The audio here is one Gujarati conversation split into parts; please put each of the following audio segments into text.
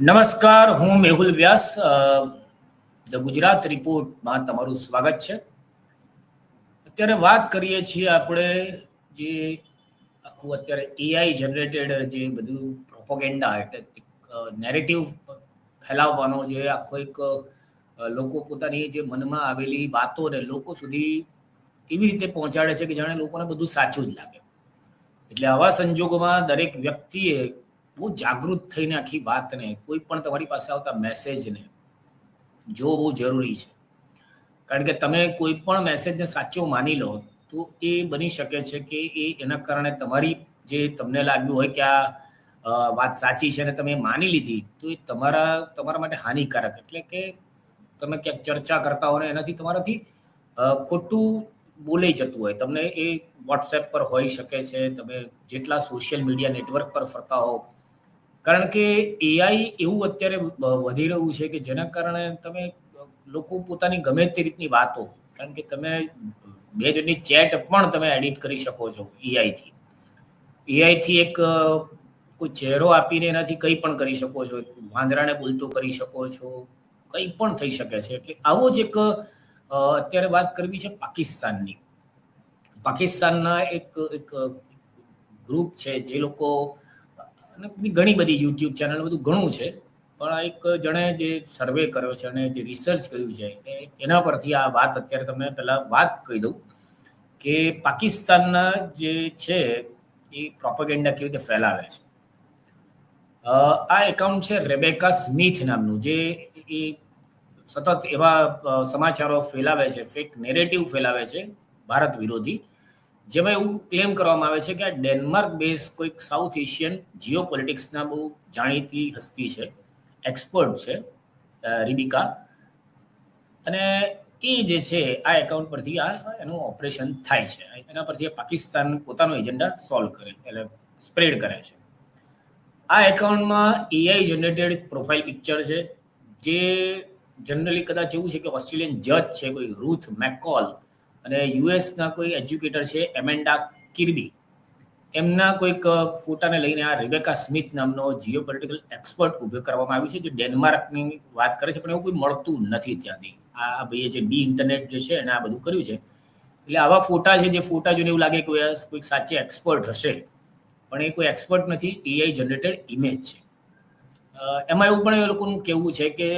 નમસ્કાર, હું મેહુલ વ્યાસ ધ ગુજરાત રિપોર્ટમાં તમારું સ્વાગત છે. અત્યારે વાત કરીએ છીએ આપણે જે આખું અત્યારે એઆઈ જનરેટેડ જે બધું પ્રોપોગેન્ડા એટલે નેરેટિવ ફેલાવવાનો જે આખો એક લોકો પોતાની જે મનમાં આવેલી વાતોને લોકો સુધી એવી રીતે પહોંચાડે છે કે જાણે લોકોને બધું સાચું જ લાગે. એટલે આવા સંજોગોમાં દરેક વ્યક્તિએ બહુ જાગૃત થઈને આખી વાતને, કોઈ પણ તમારી પાસે આવતા મેસેજને જોવો બહુ જરૂરી છે. કારણ કે તમે કોઈ પણ મેસેજને સાચો માની લો, તો એ બની શકે છે કે એ એના કારણે તમારી જે તમને લાગ્યું હોય કે આ વાત સાચી છે અને તમે માની લીધી, તો એ તમારા તમારા માટે હાનિકારક. એટલે કે તમે ક્યાંક ચર્ચા કરતા હો ને એનાથી તમારાથી ખોટું બોલાઈ જતું હોય. તમને એ વોટ્સએપ પર હોઈ શકે છે, તમે જેટલા સોશિયલ મીડિયા નેટવર્ક પર ફરતા હો કારણ કે એઆઈ એવું અત્યારે વધી રહ્યું છે કે જેના કારણે તમે લોકો પોતાની ગમે તે રીતની વાતો, કારણ કે તમે બે જણની ચેટ પણ તમે એડિટ કરી શકો છો એઆઈથી એઆઈથી એક કોઈ ચહેરો આપીને એનાથી કંઈ પણ કરી શકો છો, વાંદરાને બોલતો કરી શકો છો, કંઈ પણ થઈ શકે છે. એટલે આવો જ એક અત્યારે વાત કરવી છે પાકિસ્તાનની. પાકિસ્તાનના એક એક ગ્રુપ છે જે લોકો ઘણી બધી યુટ્યુબ ચેનલ બધું ઘણું છે. પણ આ એક જણે જે સર્વે કર્યો છે અને જે રિસર્ચ કર્યું છે એના પરથી આ વાત અત્યારે તમને પહેલાં વાત કહી દઉં કે પાકિસ્તાનના જે છે, એ પ્રોપોગેન્ડા કેવી રીતે ફેલાવે છે. આ એકાઉન્ટ છે રેબેકા સ્મિથ નામનું, જે એ સતત એવા સમાચારો ફેલાવે છે ફેક નેરેટિવ ફેલાવે છે, ભારત વિરોધી. જેમાં એવું ક્લેમ કરવામાં આવે છે કે આ ડેનમાર્ક બેઝ કોઈક સાઉથ એશિયન જીઓ પોલિટિક્સના બહુ જાણીતી હસ્તી છે એક્સપર્ટ છે રિબિકા. અને એ જે છે, આ એકાઉન્ટ પરથી આ એનું ઓપરેશન થાય છે. એના પરથી પાકિસ્તાન પોતાનો એજન્ડા સોલ્વ કરે, એટલે સ્પ્રેડ કરે છે. આ એકાઉન્ટમાં એઆઈ જનરેટેડ પ્રોફાઇલ પિક્ચર છે. જે જનરલી કદાચ એવું છે કે ઓસ્ટ્રેલિયન જજ છે, કોઈ રૂથ મેકોલ અને યુએસના કોઈ એજ્યુકેટર છે એમેન્ડા કિર્બી. એમના કોઈક ફોટાને લઈને આ રિબેકા સ્મિથ નામનો જીઓ પોલિટિકલ એક્સપર્ટ ઊભો કરવામાં આવ્યું છે, જે ડેનમાર્કની વાત કરે છે, પણ એવું કોઈ મળતું નથી ત્યાંથી. આ ભાઈએ જે ડી ઇન્ટરનેટ જે છે એને આ બધું કર્યું છે. એટલે આવા ફોટા છે, જે ફોટા જોઈને એવું લાગે કે કોઈક સાચે એક્સપર્ટ હશે. પણ એ કોઈ એક્સપર્ટ નથી, એઆઈ જનરેટેડ ઇમેજ છે. એમાં એવું પણ એ લોકોનું કહેવું છે કે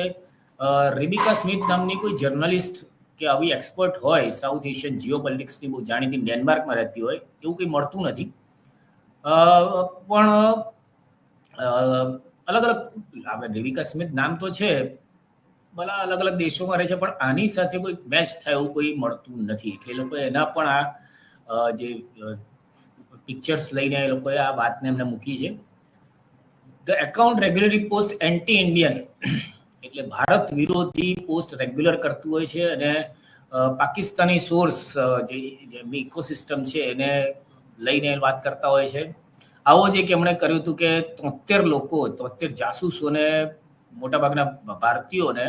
રિબિકા સ્મિથ નામની કોઈ જર્નલિસ્ટ કે આવી એક્સપર્ટ હોય સાઉથ એશિયન જીઓ પોલિટિક્સની બહુ જાણીતી ડેનમાર્કમાં રહેતી હોય, એવું કંઈ મળતું નથી. પણ અલગ અલગ આપણે દેવિકા સ્મિથ નામ તો છે, ભલા અલગ અલગ દેશોમાં રહે છે, પણ આની સાથે કોઈ મેચ થાય એવું કોઈ મળતું નથી. એટલે એ લોકો એના પણ આ જે પિક્ચર્સ લઈને એ લોકોએ આ વાતને એમને મૂકી છે. The account regularly post anti Indian એટલે ભારત વિરોધી પોસ્ટ રેગ્યુલર કરતું હોય છે અને પાકિસ્તાની સોર્સ જે ઇકોસિસ્ટમ છે એને લઈને વાત કરતા હોય છે. આવો જ એક એમણે કર્યું હતું કે તોતેર લોકો, તોતેર જાસૂસોને, મોટાભાગના ભારતીયોને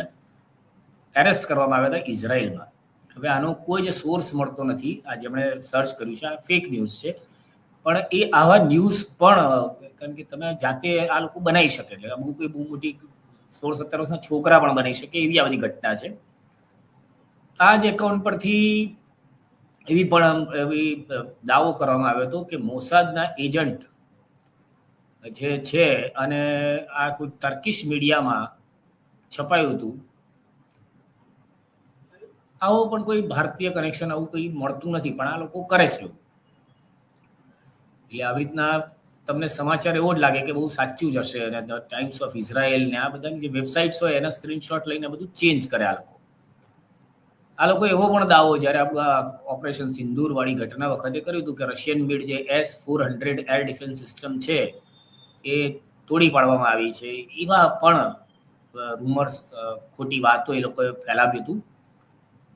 એરેસ્ટ કરવામાં આવ્યા હતા ઇઝરાયલમાં. હવે આનો કોઈ જ સોર્સ મળતો નથી. આ જેમણે સર્ચ કર્યું છે, આ ફેક ન્યૂઝ છે. પણ એ આવા ન્યૂઝ પણ કારણ કે તમે જાતે આ લોકો બનાવી શકે, એટલે અમુક કોઈ બહુ મોટી સોળ સત્તર વર્ષના છોકરા પણ બની શકે એવી આ બધી ઘટના છે. આ જ એકાઉન્ટ પરથી એવી પણ એવી દાવો કરવામાં આવ્યો હતો કે મોસાદના એજન્ટ જે છે અને આ કોઈ ટર્કિશ મીડિયામાં છપાયું હતું. આવો પણ કોઈ ભારતીય કનેક્શન આવું કંઈ મળતું નથી, પણ આ લોકો કરે છે. એટલે આવી રીતના તમને સમાચાર એવો જ લાગે કે બહુ સાચું જ હશે અને ટાઈમ્સ ઓફ ઇઝરાયલ ને આ બધાની જે વેબસાઇટ્સ હોય એના સ્ક્રીનશોટ લઈને બધું ચેન્જ કરે આ લોકો. આ લોકો એવો પણ દાવો જ્યારે આ ઓપરેશન સિંદૂર વાળી ઘટના વખતે કર્યું હતું કે રશિયન મિડ જે S four hundred air defence system છે, એ તોડી પાડવામાં આવી છે. એવા પણ રૂમર્સ ખોટી વાતો એ લોકોએ ફેલાવ્યું હતું.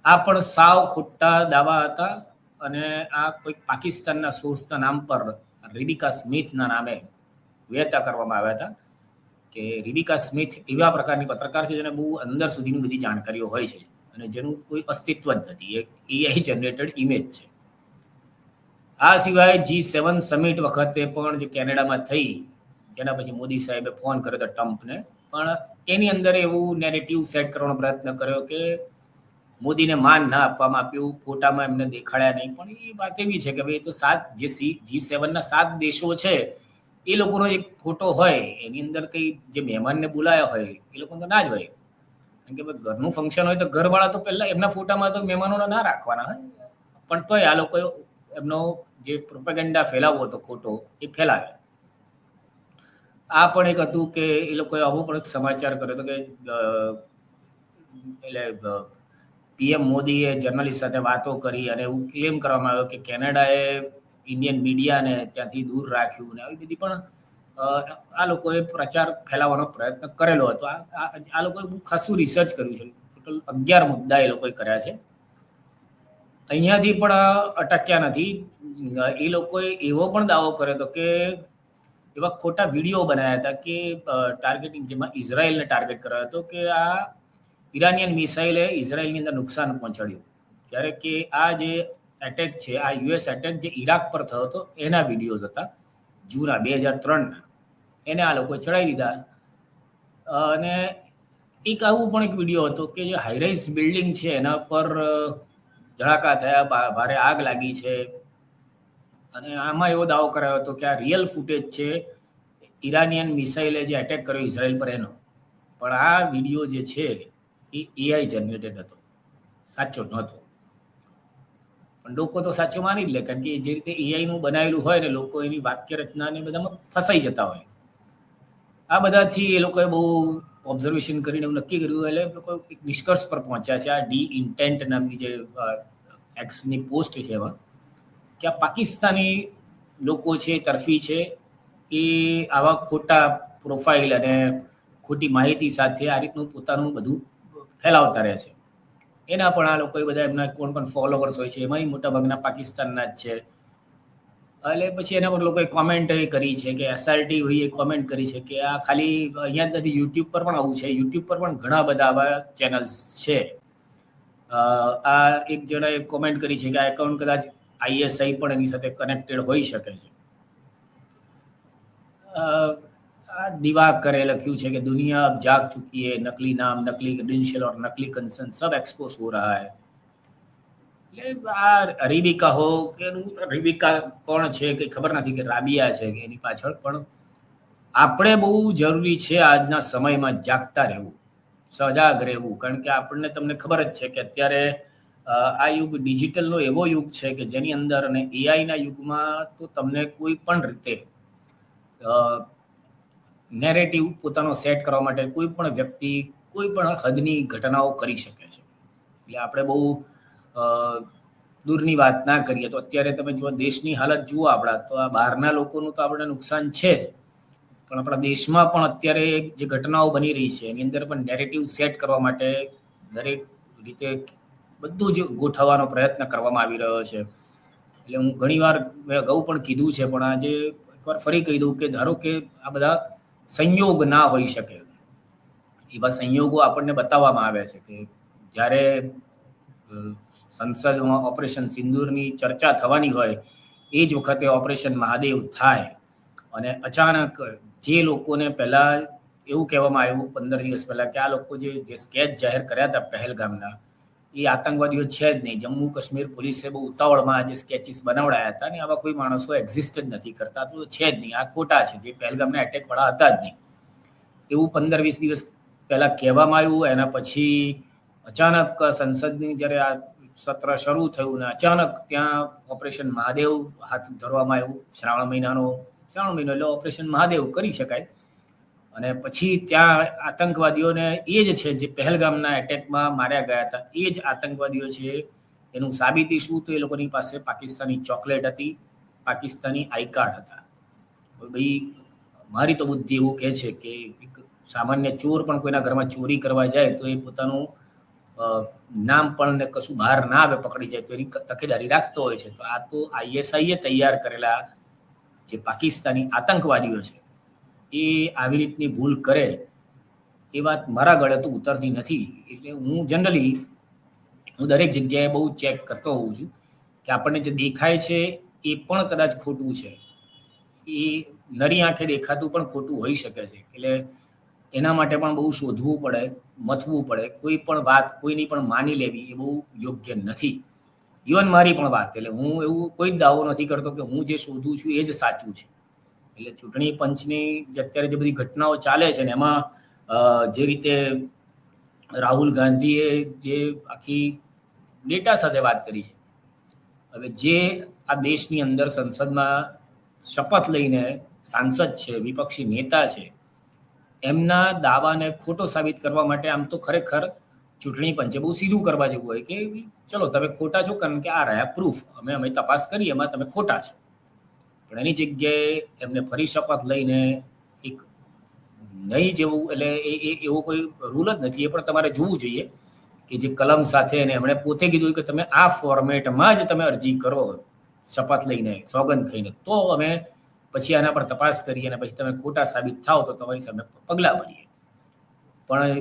આ પણ સાવ ખોટા દાવા હતા અને આ કોઈક પાકિસ્તાનના સોર્સના નામ પર રિબિકા સ્મિથના નામે વ્યતા કરવામાં આવ્યા હતા કે રિબિકા સ્મિથ એવા પ્રકારની પત્રકાર છે જેને બહુ અંદર સુધીની બધી જાણકારીઓ હોય છે અને જેનું કોઈ અસ્તિત્વ જ નથી. એક એઆઈ જનરેટેડ ઇમેજ છે. આ સિવાય જી સેવન સમિટ વખતે પણ જે કેનેડામાં થઈ, જેના પછી મોદી સાહેબે ફોન કર્યો હતો ટ્રમ્પને પણ એની અંદર એવું નેરેટિવ સેટ કરવાનો પ્રયત્ન કર્યો કે મોદીને માન ના આપવામાં આપ્યું, ફોટામાં એમને દેખાડ્યા નહીં. પણ એ વાત એવી છે કે ભાઈ તો સાત, જે સી જી સેવનના સાત દેશો છે, એ લોકોનો એક ફોટો હોય, એની અંદર કંઈ જે મહેમાનને બોલાયા હોય, એ લોકોને તો ના જ હોય. કારણ કે ભાઈ ઘરનું ફંક્શન હોય તો ઘરવાળા તો પહેલાં એમના ફોટામાં તો મહેમાનોને ના રાખવાના હોય. પણ તોય આ લોકો એમનો જે પ્રોપેગેન્ડા ફેલાવવો હતો ખોટો, એ ફેલાવે આ પણ એક હતું કે એ લોકોએ આવો પણ એક સમાચાર કર્યો હતો કે એટલે પીએમ મોદીએ જર્નલિસ્ટ સાથે વાતો કરી અને એવું ક્લેમ કરવામાં આવ્યો કે કેનેડાએ ઇન્ડિયન મીડિયાને ત્યાંથી દૂર રાખ્યું ને આવી બધી પણ આ લોકોએ પ્રચાર ફેલાવવાનો પ્રયત્ન કરેલો હતો. આ લોકોએ બહુ ખાસું રિસર્ચ કર્યું છે. ટોટલ અગિયાર મુદ્દા એ લોકોએ કર્યા છે. અહીંયાથી પણ અટક્યા નથી. એ લોકોએ એવો પણ દાવો કર્યો હતો કે એવા ખોટા વીડિયો બનાવ્યા હતા કે ટાર્ગેટિંગ જેમાં ઇઝરાયલને ટાર્ગેટ કર્યો હતો કે આ ઈરાનિયન મિસાઇલે ઇઝરાયલની અંદર નુકસાન પહોંચાડ્યું. જ્યારે કે આ જે એટેક છે, આ યુએસ એટેક જે ઈરાક પર થયો હતો, એના વિડીયોઝ હતા, જૂના, બે હજાર ત્રણના. એને આ લોકોએ ચડાવી દીધા. અને એક આવું પણ એક વીડિયો હતો કે જે હાઈરાઇઝ બિલ્ડિંગ છે, એના પર ધડાકા થયા ભારે આગ લાગી છે. અને આમાં એવો દાવો કરાયો હતો કે આ રિયલ ફૂટેજ છે, ઈરાનિયન મિસાઇલે જે એટેક કર્યો ઇઝરાયલ પર એનો. પણ આ વીડિયો જે છે એ એઆઈ જનરેટેડ હતો. સાચો નહોતો પણ લોકો તો સાચો માની જ લે, કારણ કે જે રીતે એઆઈનું બનાવેલું હોય ને, લોકો એની વાક્ય રચના ને બધામાં ફસાઈ જતા હોય. આ બધાથી એ લોકોએ બહુ ઓબ્ઝર્વેશન કરીને એવું નક્કી કર્યું, એટલે લોકો એક નિષ્કર્ષ પર પહોંચ્યા છે આ ડી ઇન્ટેન્ટ નામની જે એક્સની પોસ્ટ છે એમાં, કે આ પાકિસ્તાની લોકો છે, તરફી છે, એ આવા ખોટા પ્રોફાઇલ અને ખોટી માહિતી સાથે આ રીતનું પોતાનું બધું ફેલાવતા રહે છે. એના પણ આ લોકોએ બધા એમના કોણ પણ ફોલોવર્સ હોય છે. એમાંય મોટાભાગના પાકિસ્તાનના જ છે. એટલે પછી એના પર લોકોએ કોમેન્ટ કરી છે કે એસઆરટી ભાઈએ કોમેન્ટ કરી છે કે આ ખાલી અહીંયા જ નથી યુટ્યુબ પર પણ આવું છે. યુટ્યુબ પર પણ ઘણા બધા આવા ચેનલ્સ છે. આ એક જણાએ કોમેન્ટ કરી છે કે આ એકાઉન્ટ કદાચ આઈએસઆઈ પણ એની સાથે કનેક્ટેડ હોઈ શકે છે. આ દિવાકરે લખ્યું છે કે दुनिया अब जाग चुकी है नकली नाम नकली क्रेडेंशियल और नकली कंसर्न सब एक्सपोज हो रहा है એટલે આ રીબિકા હો કે રીબિકા કોણ છે કે ખબર નથી કે રાબિયા છે કે એની પાછળ પણ આપણે બહુ જરૂરી છે આજના સમયમાં જાગતા રહેવું સજાગ રહેવું કારણ કે આપણને તમને ખબર જ છે કે અત્યારે આ યુગ ડિજિટલનો એવો યુગ છે કે જેની અંદર અને એઆઈના યુગમાં તો તમને કોઈ પણ રીતે નેરેટિવ પોતાનો સેટ કરવા માટે કોઈ પણ વ્યક્તિ કોઈ પણ હદની ઘટનાઓ કરી શકે છે. એટલે આપણે બહુ દૂરની વાત ના કરીએ તો અત્યારે તમે જુઓ દેશની હાલત જુઓ આપણા, તો આ બહારના લોકોનું તો આપણે નુકસાન છે જ. પણ આપણા દેશમાં પણ અત્યારે જે ઘટનાઓ બની રહી છે, એની અંદર પણ નેરેટિવ સેટ કરવા માટે દરેક રીતે બધું જ ગોઠવવાનો પ્રયત્ન કરવામાં આવી રહ્યો છે. એટલે હું ઘણીવાર મેં અગાઉ પણ કીધું છે, પણ આજે એકવાર ફરી કહી દઉં કે ધારો કે આ બધા સંયોગ ના હોઈ શકે. એવા સંયોગો આપણને બતાવવામાં આવે છે કે જ્યારે સંસદમાં ઓપરેશન સિંદૂરની ચર્ચા થવાની હોય, એ જ વખતે ઓપરેશન મહાદેવ થાય અને અચાનક જે લોકોને પહેલાં એવું કહેવામાં આવ્યું, પંદર દિવસ પહેલાં કે આ લોકો જે સ્કેચ જાહેર કર્યા હતા પહેલગામના એ આતંકવાદીઓ છે જ નહીં. જમ્મુ કાશ્મીર પોલીસે બહુ ઉતાવળમાં જે સ્કેચીસ બનાવડાયા હતા ને આવા કોઈ માણસો એક્ઝિસ્ટ જ નથી કરતા. તો છે જ નહીં. આ ખોટા છે. જે પહેલગામના એટેક વાળા હતા જ નહીં. એવું પંદર વીસ દિવસ પહેલાં કહેવામાં આવ્યું. એના પછી અચાનક સંસદની જ્યારે આ સત્ર શરૂ થયું ને અચાનક ત્યાં ઓપરેશન મહાદેવ હાથ ધરવામાં આવ્યું. શ્રાવણ મહિનાનો, શ્રાવણ મહિનો એટલે ઓપરેશન મહાદેવ કરી શકાય. અને પછી ત્યાં આતંકવાદીઓને એ જ છે જે પહેલગામના એટેકમાં માર્યા ગયા હતા, એ જ આતંકવાદીઓ છે. એનું સાબિતી શું તો એ લોકોની પાસે પાકિસ્તાની ચોકલેટ હતી, પાકિસ્તાની આઈ કાર્ડ હતા. ભાઈ, મારી તો બુદ્ધિ એવું કહે છે કે એક સામાન્ય ચોર પણ કોઈના ઘરમાં ચોરી કરવા જાય તો એ પોતાનું નામ પણ ને કશું બહાર ના આવે, પકડી જાય તો એની તકેદારી રાખતો હોય છે. તો આ તો આઈએસઆઈએ તૈયાર કરેલા જે પાકિસ્તાની આતંકવાદીઓ છે. એ આવી રીતની ભૂલ કરે, એ વાત મારા ગળે તો ઉતરતી નથી. એટલે હું જનરલી હું દરેક જગ્યાએ બહુ ચેક કરતો હોઉં છું કે આપણને જે દેખાય છે એ પણ કદાચ ખોટું છે. એ નરી આંખે દેખાતું પણ ખોટું હોઈ શકે છે. એટલે એના માટે પણ બહુ શોધવું પડે, મથવું પડે. કોઈ પણ વાત કોઈની પણ માની લેવી એ બહુ યોગ્ય નથી. ઇવન મારી પણ વાત. એટલે હું એવું કોઈ જ દાવો નથી કરતો કે હું જે શોધું છું એ જ સાચું છે. એટલે ચૂંટણી પંચની જે અત્યારે જે બધી ઘટનાઓ ચાલે છે ને એમાં જે રીતે રાહુલ ગાંધીએ જે આખી ડેટા સાથે વાત કરી છે, હવે જે આ દેશની અંદર સંસદમાં શપથ લઈને સાંસદ છે, વિપક્ષી નેતા છે, એમના દાવાને ખોટો સાબિત કરવા માટે આમ તો ખરેખર ચૂંટણી પંચે બહુ સીધું કરવા જેવું હોય કે, ચલો, તમે ખોટા છો, કારણ કે આ રહ્યા પ્રૂફ અમે અમે તપાસ કરી, એમાં તમે ખોટા છો. પણ એની જગ્યાએ એમને ફરી શપથ લઈને એક નહીં જેવું, એટલે એ એવો કોઈ રૂલ જ નથી. એ પણ તમારે જોવું જોઈએ કે જે કલમ સાથે અને એમણે પોતે કીધું કે તમે આ ફોર્મેટમાં જ તમે અરજી કરો શપથ લઈને, સોગંદ થઈને તો અમે પછી આના પર તપાસ કરીએ અને પછી તમે ખોટા સાબિત થાઓ તો તમારી સામે પગલાં ભરીએ. પણ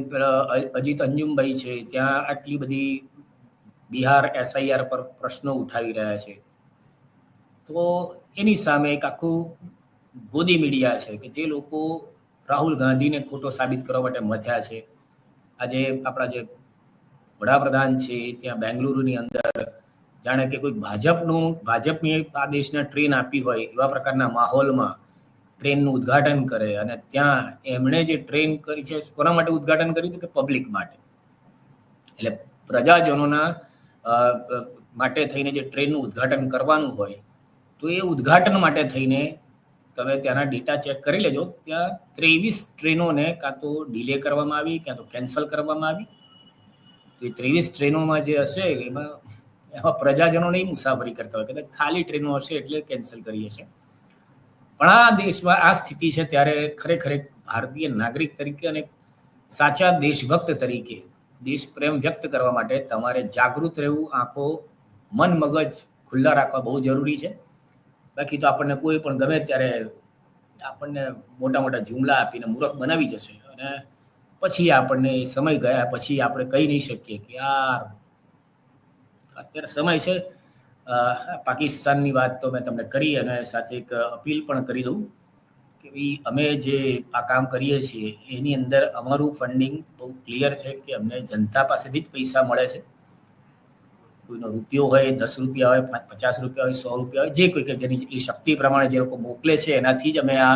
અજીત અંજુમભાઈ છે, ત્યાં આટલી બધી બિહાર એસઆઈઆર પર પ્રશ્નો ઉઠાવી રહ્યા છે. તો એની સામે એક આખું ગોદી મીડિયા છે કે જે લોકો રાહુલ ગાંધીને ખોટો સાબિત કરવા માટે મથ્યા છે. આજે આપણા જે વડાપ્રધાન છે, ત્યાં બેંગલુરુની અંદર જાણે કે કોઈ ભાજપનું, ભાજપની આ દેશને ટ્રેન આપી હોય એવા પ્રકારના માહોલમાં ટ્રેનનું ઉદ્ઘાટન કરે અને ત્યાં એમણે જે ટ્રેન કરી છે, કોના માટે ઉદ્ઘાટન કર્યું હતું કે પબ્લિક માટે? એટલે પ્રજાજનોના માટે થઈને જે ટ્રેનનું ઉદ્ઘાટન કરવાનું હોય તો એ ઉદ્ઘાટન માટે થઈને તમે ત્યાંના ડેટા ચેક કરી લેજો. ત્યાં ત્રેવીસ ટ્રેનોને કાં તો ડિલે કરવામાં આવી, કાં તો કેન્સલ કરવામાં આવી. તો એ ત્રેવીસ ટ્રેનોમાં જે હશે, એમાં એમાં પ્રજાજનો નહીં મુસાફરી કરતા હોય. કદાચ ખાલી ટ્રેનો હશે એટલે કેન્સલ કરીએ છીએ પણ આ દેશમાં આ સ્થિતિ છે ત્યારે ખરેખર એક ભારતીય નાગરિક તરીકે અને સાચા દેશભક્ત તરીકે દેશ પ્રેમ વ્યક્ત કરવા માટે તમારે જાગૃત રહેવું, આંખો, મન, મગજ ખુલ્લા રાખવા બહુ જરૂરી છે. બાકી તો આપણને કોઈ પણ ગમે ત્યારે આપણને મોટા મોટા જુમલા આપીને મૂર્ખ બનાવી જશે. અને પછી આપણને સમય ગયા પછી આપણે કહી નહીં શકીએ કે યાર, અત્યારે સમય છે. પાકિસ્તાનની વાત તો મેં તમને કરી અને સાથે એક અપીલ પણ કરી દઉં કે ભાઈ, અમે જે આ કામ કરીએ છીએ, એની અંદર અમારું ફંડિંગ બહુ ક્લિયર છે કે અમને જનતા પાસેથી જ પૈસા મળે છે. કોઈનો રૂપિયો હોય, દસ રૂપિયા હોય પચાસ રૂપિયા હોય, સો રૂપિયા હોય, જે કોઈ કે જેની જેટલી શક્તિ પ્રમાણે જે લોકો મોકલે છે, એનાથી જ અમે આ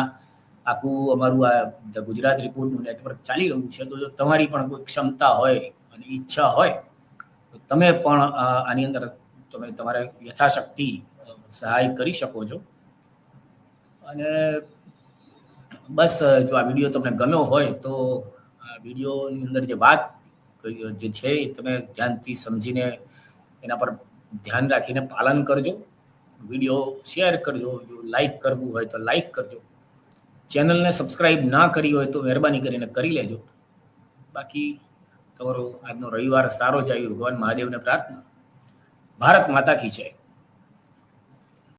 આખું અમારું આ ગુજરાત રિપોર્ટનું નેટવર્ક ચાલી રહ્યું છે. તો જો તમારી પણ કોઈ ક્ષમતા હોય અને ઈચ્છા હોય, તો તમે પણ આની અંદર તમે તમારે યથાશક્તિ સહાય કરી શકો છો. અને બસ, જો આ વીડિયો તમને ગમ્યો હોય, તો આ વિડીયોની અંદર જે વાત, જે છે એ તમે ધ્યાનથી સમજીને એના પર ધ્યાન રાખીને પાલન કરજો. વીડિયો શેર કરજો. જો લાઈક કરવું હોય તો લાઈક કરજો. ચેનલને સબસ્ક્રાઈબ ના કરી હોય તો મહેરબાની કરીને કરી લેજો. બાકી તમારો આજનો રવિવાર સારો જાય ભગવાન મહાદેવને પ્રાર્થના. ભારત માતા કી જય.